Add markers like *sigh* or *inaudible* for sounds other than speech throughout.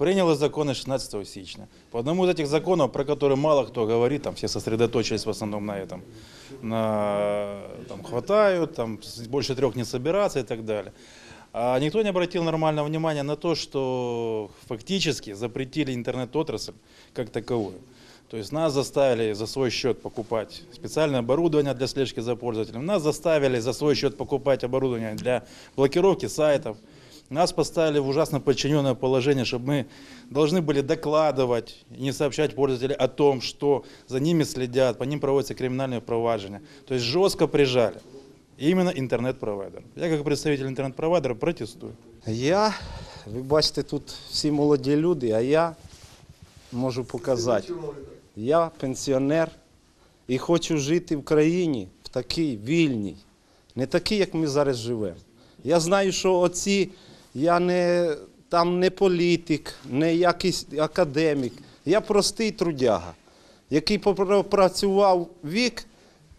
приняла законы 16 січня. По одному из этих законов, про которые мало кто говорит, там все сосредоточились в основном на этом, на, там, хватают, там, больше трех не собираться и так далее. А никто не обратил нормального внимания на то, что фактически запретили интернет-отрасль как таковую. То есть нас заставили за свой счет покупать специальное оборудование для слежки за пользователем, нас заставили за свой счет покупать оборудование для блокировки сайтов, нас поставили в ужасно подчиненное положение, чтобы мы должны были докладывать и не сообщать пользователям о том, что за ними следят, по ним проводятся криминальные проваджения. То есть жестко прижали. Именно интернет-провайдер. Я как представитель интернет-провайдера протестую. Я, ви бачите, тут всі молоді люди, а я можу показати. Я пенсіонер і хочу жити в країні в такій вільній, не такій, як ми зараз живемо. Я знаю, що оці, я не, там не політик, не якийсь академік. Я простий трудяга, який пропрацював вік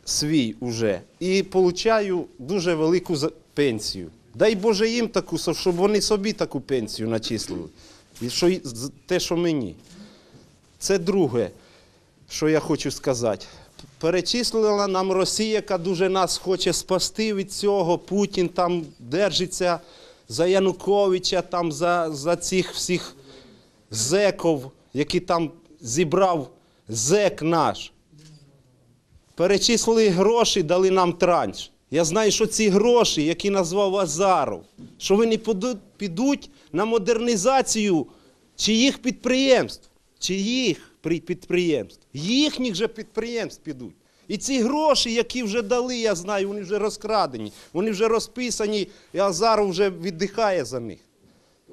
свій уже і получаю дуже велику пенсію. Дай Боже їм таку, щоб вони собі таку пенсію начислили. І що, те, що мені. Це друге, що я хочу сказати. Перечислила нам Росія, яка дуже нас хоче спасти від цього. Путін там держиться за Януковича, там за, за цих всіх зеків, які там зібрав зек наш. Перечислили гроші, дали нам транш. Я знаю, що ці гроші, які назвав Азаров, що вони підуть на модернізацію чиїх підприємств, чиїх підприємств, їхніх же підприємств підуть. І ці гроші, які вже дали, я знаю, вони вже розкрадені, вони вже розписані, і Азаров вже віддихає за них.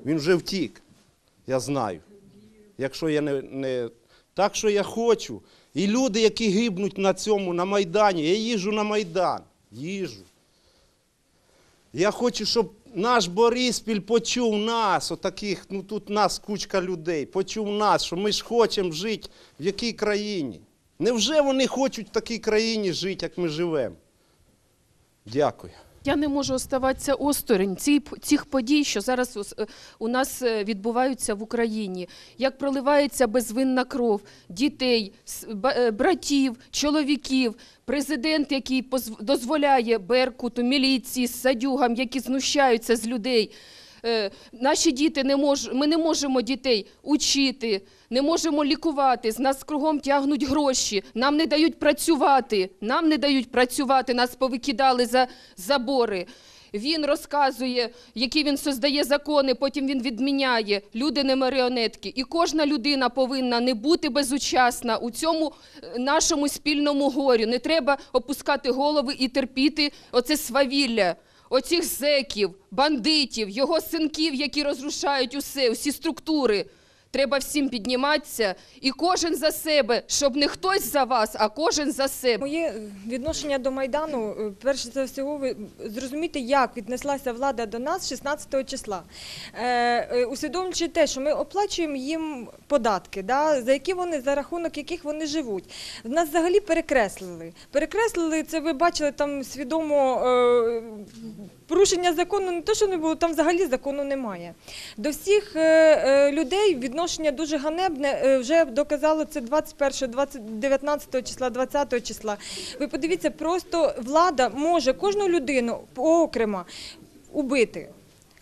Він вже втік. Я знаю. Якщо я не, не. Так що я хочу. І люди, які гибнуть на цьому, на Майдані, я їжджу на Майдан. Їжджу. Я хочу, щоб наш Бориспіль почув нас, отаких, ну тут нас кучка людей, почув нас, що ми ж хочемо жити в якій країні. Невже вони хочуть в такій країні жити, як ми живемо? Дякую. Я не можу оставатися осторонь ці- цих подій, що зараз е, у нас е, відбуваються в Україні. Як проливається безвинна кров дітей, е, братів, чоловіків, президент, який дозволяє Беркуту, міліції, садюгам, які знущаються з людей. Е, Наші діти не мож, ми не можемо дітей учити, не можемо лікувати. З нас кругом тягнуть гроші. Нам не дають працювати. Нам не дають працювати. Нас повикидали за забори. Він розказує, які він создає закони, потім він відміняє. Люди не маріонетки. І кожна людина повинна не бути безучасна у цьому е, нашому спільному горю. Не треба опускати голови і терпіти оце свавілля. Оцих зеків, бандитів, його синків, які розрушають усе, усі структури. Треба всім підніматися, і кожен за себе, щоб не хтось за вас, а кожен за себе. Моє відношення до Майдану, е, перше за всього, ви зрозуміти, як віднеслася влада до нас 16 числа. Е, е, усвідомлюючи те, що ми оплачуємо їм податки, да, за які вони, за рахунок яких вони живуть. Нас взагалі перекреслили. Перекреслили, це ви бачили там свідомо е, порушення закону, не те, що не було, там взагалі закону немає. До всіх е, е, людей відношення дуже ганебне. е, Вже доказало це 21, 20, 19 числа, 20 числа. Ви подивіться, просто влада може кожну людину окремо убити.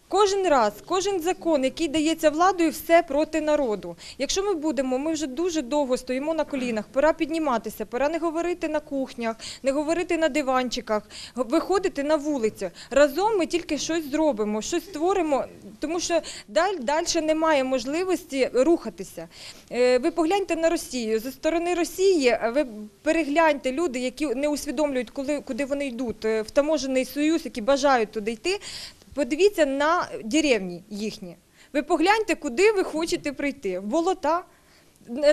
Кожен раз, кожен закон, який дається владою, все проти народу. Якщо ми будемо, ми вже дуже довго стоїмо на колінах, пора підніматися, пора не говорити на кухнях, не говорити на диванчиках, виходити на вулицю. Разом ми тільки щось зробимо, щось створимо, тому що далі, немає можливості рухатися. Е, Ви погляньте на Росію. Зі сторони Росії е, ви перегляньте люди, які не усвідомлюють, коли, куди вони йдуть, е, в таможений союз, які бажають туди йти. Подивіться на деревні їхні. Ви погляньте, куди ви хочете прийти. В болота.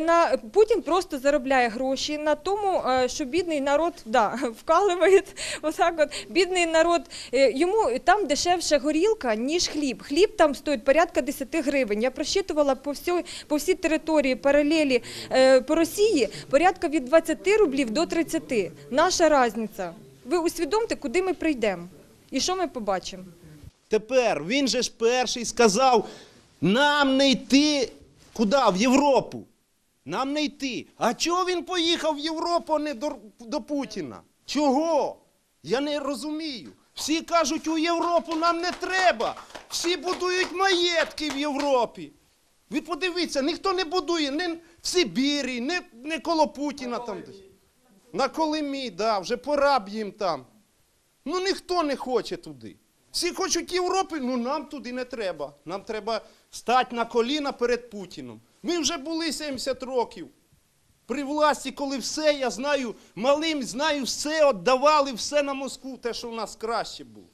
На, Путін просто заробляє гроші на тому, е, що бідний народ да, *laughs* вкалує, отак от, бідний народ, е, йому там дешевша горілка, ніж хліб. Хліб там стоїть порядка 10 гривень. Я просчитувала по всій, по всій території паралелі е, по Росії порядка від 20 рублів до 30. Наша різниця. Ви усвідомте, куди ми прийдемо і що ми побачимо. Тепер він же ж перший сказав, нам не йти Куди? В Європу. Нам не йти. А чого він поїхав в Європу, а не до, до Путіна? Чого? Я не розумію. Всі кажуть, у Європу нам не треба. Всі будують маєтки в Європі. Ви подивіться, ніхто не будує ні в Сибірі, ні, ні коло Путіна там. На Колимі, да, вже пора б їм там. Ну ніхто не хоче туди. Всі хочуть Європи, ну нам туди не треба. Нам треба стати на коліна перед Путіном. Ми вже були 70 років. При власті, коли все, я знаю, малим знаю, все віддавали, все на Москву, те, що в нас краще було.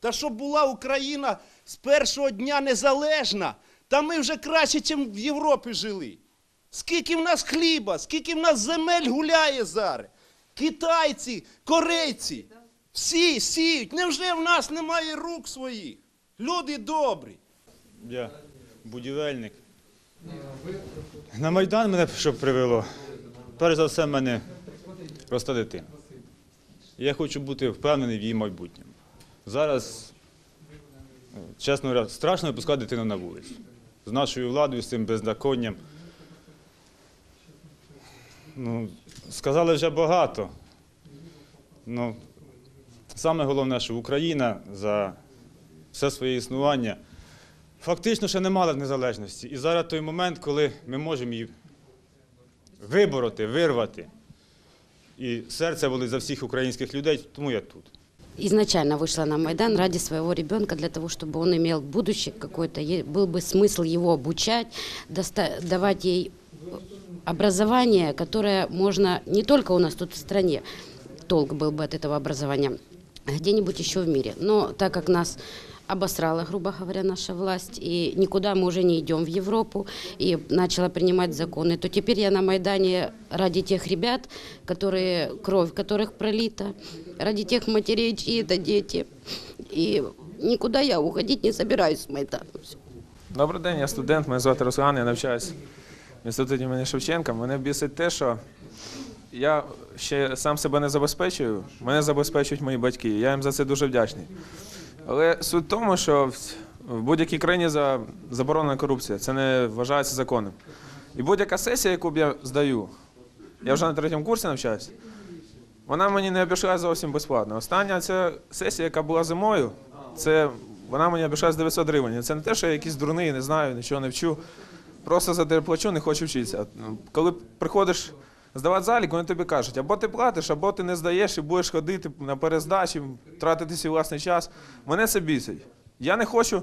Та щоб була Україна з першого дня незалежна, та ми вже краще, ніж в Європі жили. Скільки в нас хліба, скільки в нас земель гуляє зараз. Китайці, корейці, всі сіють. Невже в нас немає рук своїх? Люди добрі. Я будівельник. На Майдан мене що привело? Перш за все, мене росте дитина. Я хочу бути впевнений в її майбутньому. Зараз, чесно говоря, страшно випускати дитину на вулицю. З нашою владою, з цим беззаконням. Ну, сказали вже багато. Ну, саме головне, що Україна за все своє існування фактично ще не мала незалежності. І зараз той момент, коли ми можемо її вибороти, вирвати. І серце болить за всіх українських людей, тому я тут. изначально вышла на Майдан ради своего ребенка, для того, чтобы он имел будущее какое-то, е- был бы смысл его обучать, доста- давать ей образование, которое можно не только у нас тут в стране, толк был бы от этого образования, а где-нибудь еще в мире. Но так как нас обосрала, грубо говоря, наша власть, и никуда мы уже не идем в Европу, и начала принимать законы, то теперь я на Майдане ради тех ребят, которые, кровь которых пролита, ради тех матерей, чьи это дети. И никуда я уходить не собираюсь с Майдана. Всё. Добрий день, я студент, мене звати Руслан, я навчаюсь в інституті імені Шевченка. Мене бісить те, що я ще сам себе не забезпечую, мене забезпечують мої батьки. Я їм за це дуже вдячний. Але суть в тому, що в- будь-якій країні за- заборонена корупція, це не вважається законом. І будь-яка сесія, яку б я здаю, я вже на третьому курсі навчаюсь, вона мені не обійшлася зовсім безплатно. Остання ця сесія, яка була зимою, це вона мені обійшлася 900 гривень. Це не те, що я якийсь дурний, не знаю, нічого не вчу. Просто за те плачу, не хочу вчитися. Коли приходиш здавати залік, вони тобі кажуть, або ти платиш, або ти не здаєш і будеш ходити на перездачі, тратити свій власний час. Мене це бісить. Я не хочу.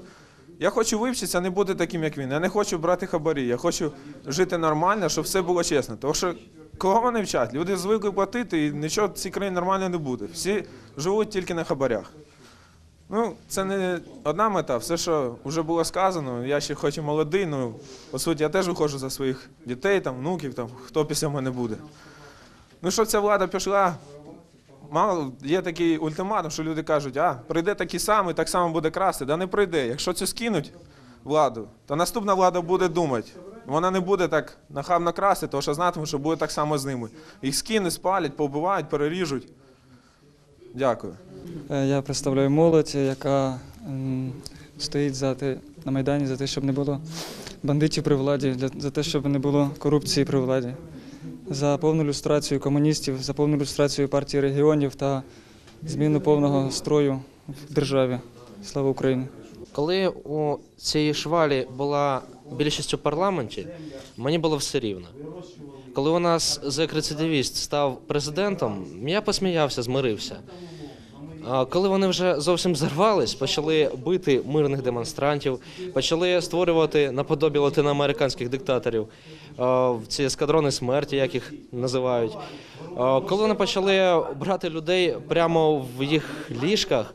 Я хочу вивчитися, не бути таким, як він. Я не хочу брати хабарі. Я хочу жити нормально, щоб все було чесно. Тому що кого вони вчать? Люди звикли платити, і нічого в цій країні нормально не буде. Всі живуть тільки на хабарях. Ну, це не одна мета. Все, що вже було сказано, я ще хоч і молодий, ну по суті, я теж виходжу за своїх дітей, там, внуків, там, хто після мене буде. Ну, щоб ця влада пішла, мало є такий ультиматум, що люди кажуть, а прийде такий самий, так само буде красти. Да не прийде. Якщо цю скинуть владу, то наступна влада буде думати. Вона не буде так нахабно красти, тому що знатиме, що буде так само з ними. Їх скинуть, спалять, побивають, переріжуть. Дякую. Е, Я представляю молодь, яка стоїть за те, на Майдані за те, щоб не було бандитів при владі, за те, щоб не було корупції при владі, за повну люстрацію комуністів, за повну люстрацію партії регіонів та зміну повного строю в державі. Слава Україні! Коли у цій швалі була більшість у парламенті, мені було все рівно. Коли у нас зек-рецидивіст став президентом, я посміявся, змирився. Коли вони вже зовсім зарвались, почали бити мирних демонстрантів, почали створювати наподобі латиноамериканських диктаторів в ці ескадрони смерті, як їх називають. Коли вони почали брати людей прямо в їх ліжках,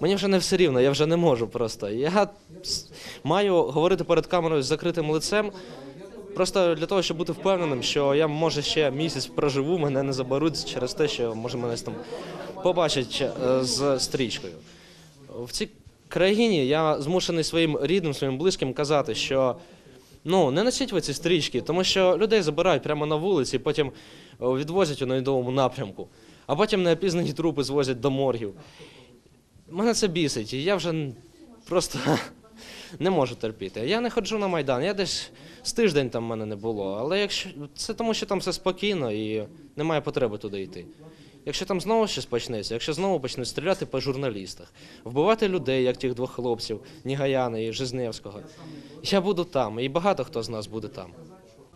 Мені вже не все рівно, я вже не можу просто. Я маю говорити перед камерою з закритим лицем, просто для того, щоб бути впевненим, що я може ще місяць проживу, мене не заберуть через те, що може мене там побачать е, з стрічкою. В цій країні я змушений своїм рідним, своїм близьким казати, що ну не носіть ви ці стрічки, тому що людей забирають прямо на вулиці, потім е, відвозять у невідомому напрямку, а потім неопізнані трупи звозять до моргів. Мене це бісить, і я вже просто не можу терпіти. Я не ходжу на Майдан, я десь з тиждень там мене не було. Але якщо це тому, що там все спокійно і немає потреби туди йти. Якщо там знову щось почнеться, якщо знову почнуть стріляти по журналістах, вбивати людей, як тих двох хлопців, Нігаяна і Жизневського, я буду там, і багато хто з нас буде там.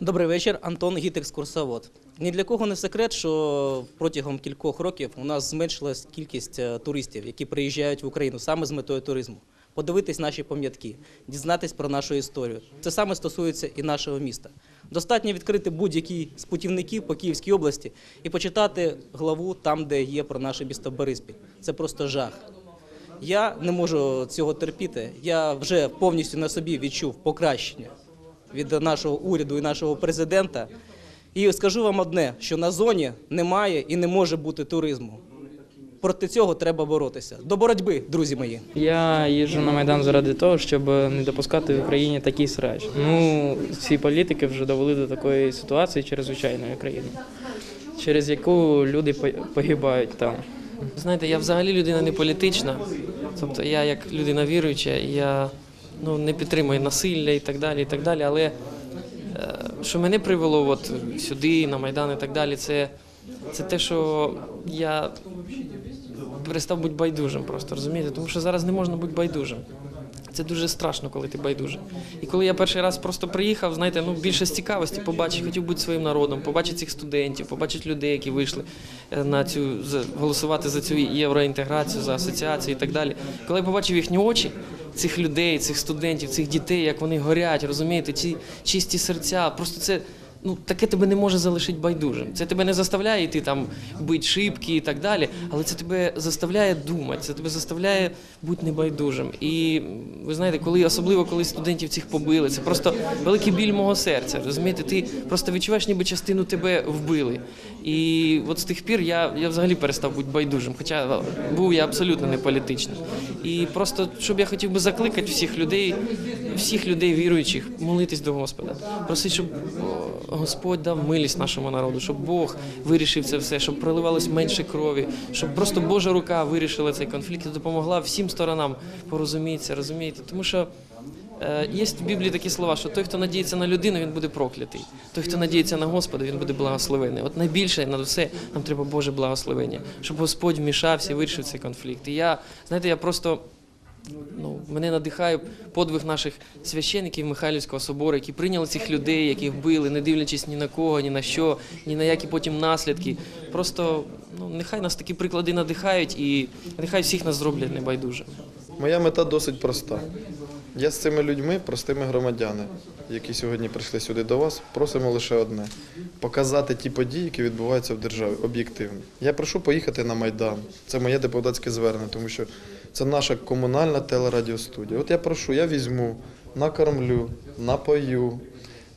Добрий вечір, Антон Гіт, екскурсовод. Ні для кого не секрет, що протягом кількох років у нас зменшилась кількість е, туристів, які приїжджають в Україну саме з метою туризму. Подивитись наші пам'ятки, дізнатись про нашу історію. Це саме стосується і нашого міста. Достатньо відкрити будь-який з путівників по Київській області і почитати главу там, де є про наше місто Бориспіль. Це просто жах. Я не можу цього терпіти. Я вже повністю на собі відчув покращення від нашого уряду і нашого президента. І скажу вам одне, що на зоні немає і не може бути туризму. Проти цього треба боротися. До боротьби, друзі мої. Я їжджу на Майдан заради того, щоб не допускати в Україні такий срач. Ну, ці політики вже довели до такої ситуації чрезвичайної країни, через яку люди по- погибають там. Знаєте, я взагалі людина не політична. Тобто я як людина віруюча, я ну, не підтримую насилля і так далі, і так далі. Але е, що мене привело от сюди, на Майдан і так далі, це, це те, що я перестав бути байдужим просто, розумієте? Тому що зараз не можна бути байдужим. Це дуже страшно, коли ти байдужий. І коли я перший раз просто приїхав, знаєте, ну більше з цікавості побачити, хотів бути своїм народом, побачити цих студентів, побачити людей, які вийшли е, на цю голосувати за цю євроінтеграцію, за асоціацію і так далі. Коли я побачив їхні очі, цих людей, цих студентів, цих дітей, як вони горять, розумієте, ці чисті серця, просто це. Ну, таке тебе не може залишити байдужим. Це тебе не заставляє йти там бити шибки і так далі, але це тебе заставляє думати, це тебе заставляє бути небайдужим. І ви знаєте, коли особливо коли студентів цих побили, це просто великий біль мого серця. Розумієте, ти просто відчуваєш, ніби частину тебе вбили. І от з тих пір я, я взагалі перестав бути байдужим, хоча був я абсолютно не політичним. І просто щоб я хотів би закликати всіх людей, всіх людей віруючих, молитись до Господа, просити, щоб Господь дав милість нашому народу, щоб Бог вирішив це все, щоб проливалось менше крові, щоб просто Божа рука вирішила цей конфлікт і допомогла всім сторонам порозумітися, розумієте? Тому що е, є в Біблії такі слова, що той, хто надіється на людину, він буде проклятий. Той, хто надіється на Господа, він буде благословений. От найбільше над все нам треба Боже благословення, щоб Господь вмішався і вирішив цей конфлікт. І я, знаєте, я просто ну, мене надихає подвиг наших священиків Михайлівського собору, які прийняли цих людей, яких били, не дивлячись ні на кого, ні на що, ні на які потім наслідки. Просто ну, нехай нас такі приклади надихають і нехай всіх нас зроблять небайдужими. Моя мета досить проста. Я з цими людьми, простими громадяни, які сьогодні прийшли сюди до вас, просимо лише одне показати ті події, які відбуваються в державі, об'єктивно. Я прошу поїхати на Майдан. Це моє депутатське звернення, тому що це наша комунальна телерадіостудія. От я прошу, я візьму, накормлю, напою,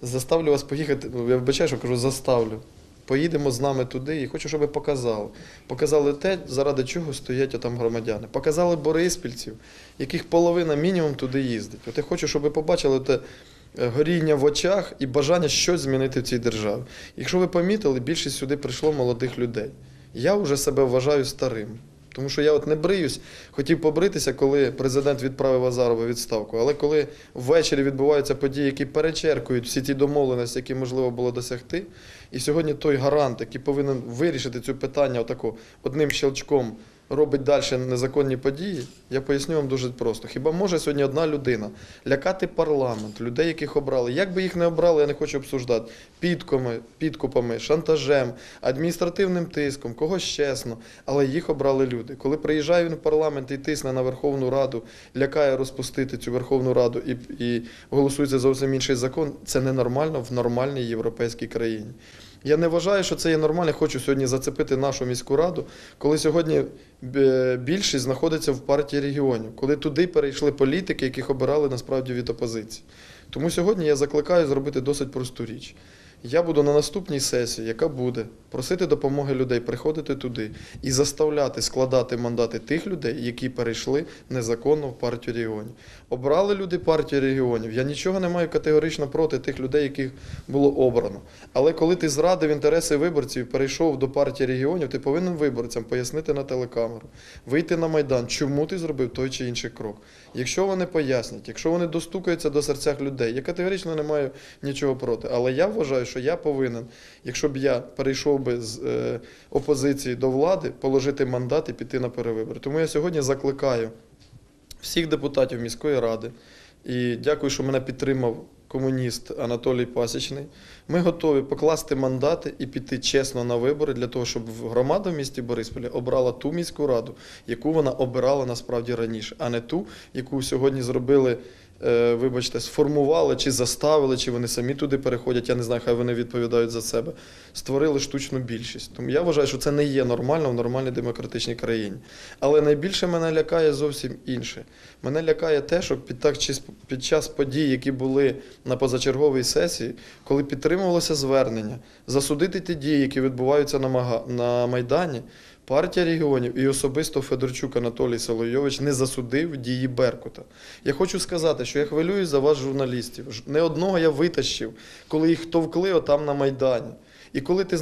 заставлю вас поїхати. Я вибачаю, що кажу, заставлю. Поїдемо з нами туди і хочу, щоб ви показали. Показали те, заради чого стоять там громадяни. Показали бориспільців, яких половина мінімум туди їздить. От я хочу, щоб ви побачили те е, горіння в очах і бажання щось змінити в цій державі. Якщо ви помітили, більшість сюди прийшло молодих людей. Я вже себе вважаю старим. Тому що я от не бриюсь, хотів побритися, коли президент відправив Азарова відставку. Але коли ввечері відбуваються події, які перечеркують всі ті домовленості, які можливо було досягти, і сьогодні той гарант, який повинен вирішити це питання отако одним щелчком, робить далі незаконні події, я поясню вам дуже просто. Хіба може сьогодні одна людина лякати парламент, людей, яких обрали? Як би їх не обрали, я не хочу обсуждати. Підками, підкупами, шантажем, адміністративним тиском, когось чесно, але їх обрали люди. Коли приїжджає він в парламент і тисне на Верховну Раду, лякає розпустити цю Верховну Раду і, і голосується зовсім інший закон, це ненормально в нормальній європейській країні. Я не вважаю, що це є нормально. Хочу сьогодні зацепити нашу міську раду, коли сьогодні більшість знаходиться в партії регіонів, коли туди перейшли політики, яких обирали насправді від опозиції. Тому сьогодні я закликаю зробити досить просту річ. Я буду на наступній сесії, яка буде, просити допомоги людей, приходити туди і заставляти складати мандати тих людей, які перейшли незаконно в партію регіонів. Обрали люди партію регіонів. Я нічого не маю категорично проти тих людей, яких було обрано. Але коли ти зрадив інтереси виборців, і перейшов до партії регіонів, ти повинен виборцям пояснити на телекамеру, вийти на майдан, чому ти зробив той чи інший крок. Якщо вони пояснять, якщо вони достукаються до серцях людей, я категорично не маю нічого проти. Але я вважаю, що я повинен, якщо б я перейшов би з е, опозиції до влади, положити мандат і піти на перевибори. Тому я сьогодні закликаю всіх депутатів міської ради. І дякую, що мене підтримав комуніст Анатолій Пасічний. Ми готові покласти мандати і піти чесно на вибори для того, щоб громада в місті Борисполі обрала ту міську раду, яку вона обирала насправді раніше, а не ту, яку сьогодні зробили. Е, Вибачте, сформували чи заставили, чи вони самі туди переходять. Я не знаю, хай вони відповідають за себе. Створили штучну більшість. Тому я вважаю, що це не є нормально в нормальній демократичній країні. Але найбільше мене лякає зовсім інше. Мене лякає те, що під, так, під час подій, які були на позачерговій сесії, коли підтримувалося звернення засудити ті дії, які відбуваються на Майдані, партія регіонів і особисто Федорчук Анатолій Солойович не засудив дії Беркута. Я хочу сказати, що я хвилююсь за вас, журналістів. Не одного я витащив, коли їх товкли отам на Майдані. І коли ти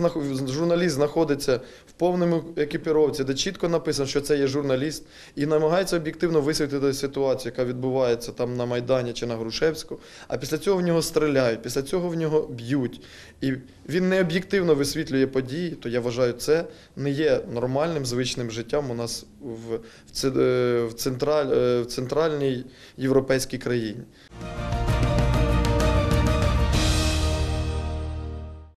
журналіст знаходиться в повному екіпіровці, де чітко написано, що це є журналіст, і намагається об'єктивно висвітлити ситуацію, яка відбувається там на Майдані чи на Грушевську, а після цього в нього стріляють, після цього в нього б'ють, і він не об'єктивно висвітлює події, то я вважаю, це не є нормальним звичним життям у нас в, в, е, централь, е, в центральній європейській країні.